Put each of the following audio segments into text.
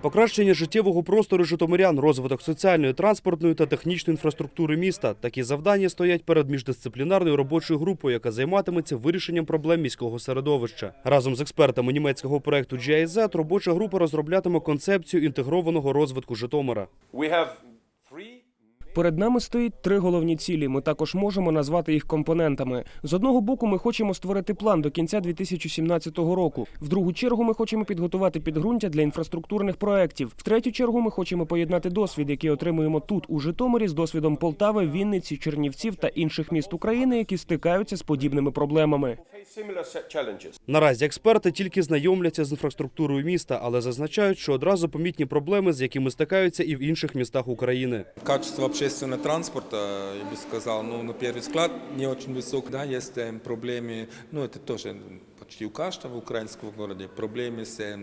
Покращення життєвого простору житомирян, розвиток соціальної, транспортної та технічної інфраструктури міста. Такі завдання стоять перед міждисциплінарною робочою групою, яка займатиметься вирішенням проблем міського середовища. Разом з експертами німецького проекту GIZ робоча група розроблятиме концепцію інтегрованого розвитку Житомира. Перед нами стоїть три головні цілі. Ми також можемо назвати їх компонентами. З одного боку, ми хочемо створити план до кінця 2017 року. В другу чергу, ми хочемо підготувати підґрунтя для інфраструктурних проєктів. В третю чергу, ми хочемо поєднати досвід, який отримуємо тут, у Житомирі, з досвідом Полтави, Вінниці, Чернівців та інших міст України, які стикаються з подібними проблемами. face similar set challenges. Наразі експерти тільки знайомляться з інфраструктурою міста, але зазначають, що одразу помітні проблеми, з якими стикаються і в інших містах України. Качество общественного транспорта, я бы сказал, ну, на первый взгляд, не очень высок. Да, есть э, проблемы, ну, это тоже почти у каждого украинского города, проблемы с, э,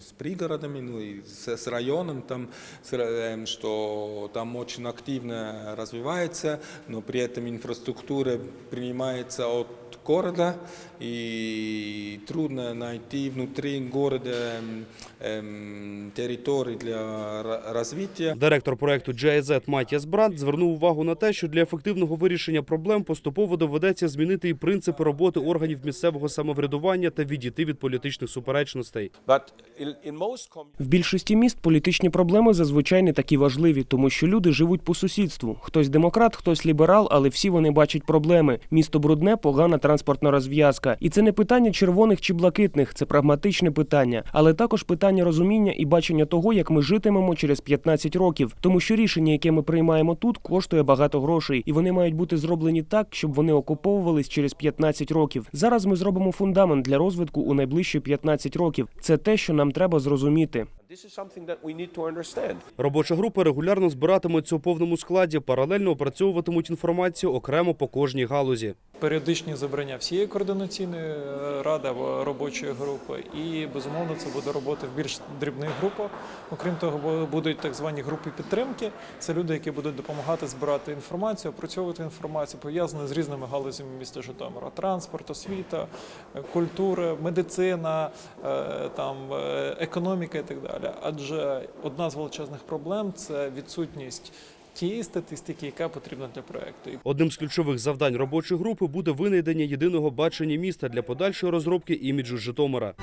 с пригородами, ну, и с, с районом, там, с, э, что там очень активно развивается, но при этом инфраструктура принимается от города, и трудно найти внутри города эм, эм, территории для ра- развития. Директор проекту GIZ Матіас Бранд звернув увагу на те, що для ефективного вирішення проблем поступово доведеться змінити і принципи роботи органів місцевого самоврядування та відійти від політичних суперечностей. В більшості міст політичні проблеми зазвичай не такі важливі, тому що люди живуть по сусідству. Хтось демократ, хтось ліберал, але всі вони бачать проблеми. Місто брудне, погана транспортна розв'язка. І це не питання червоних чи блакитних, це прагматичне питання, але також питання розуміння і бачення того, як ми житимемо через 15 років. Тому що рішення, яке ми приймаємо тут, коштує багато грошей, і вони мають бути зроблені так, щоб вони окуповувались через 15 років. Зараз ми зробимо фундамент для розвитку у найближчі 15 років. Це те, що нам треба зрозуміти. This is something that we need to understand. Робоча група регулярно збиратиметься у повному складі, паралельно опрацьовуватимуть інформацію окремо по кожній галузі. періодичні зібрання всієї координаційної е, ради або робочої групи, і безумовно це буде робота в більш дрібних групах. Окрім того, будуть так звані групи підтримки. Це люди, які будуть допомагати збирати інформацію, опрацьовувати інформацію, пов'язану з різними галузями міста Житомира: транспорт, освіта, культура, медицина, е, там е, економіка і так далі. Адже одна з величезних проблем це відсутність тієї статистики, яка потрібна для проекту. Одним з ключових завдань робочої групи буде винайдення єдиного бачення міста для подальшої розробки іміджу Житомира.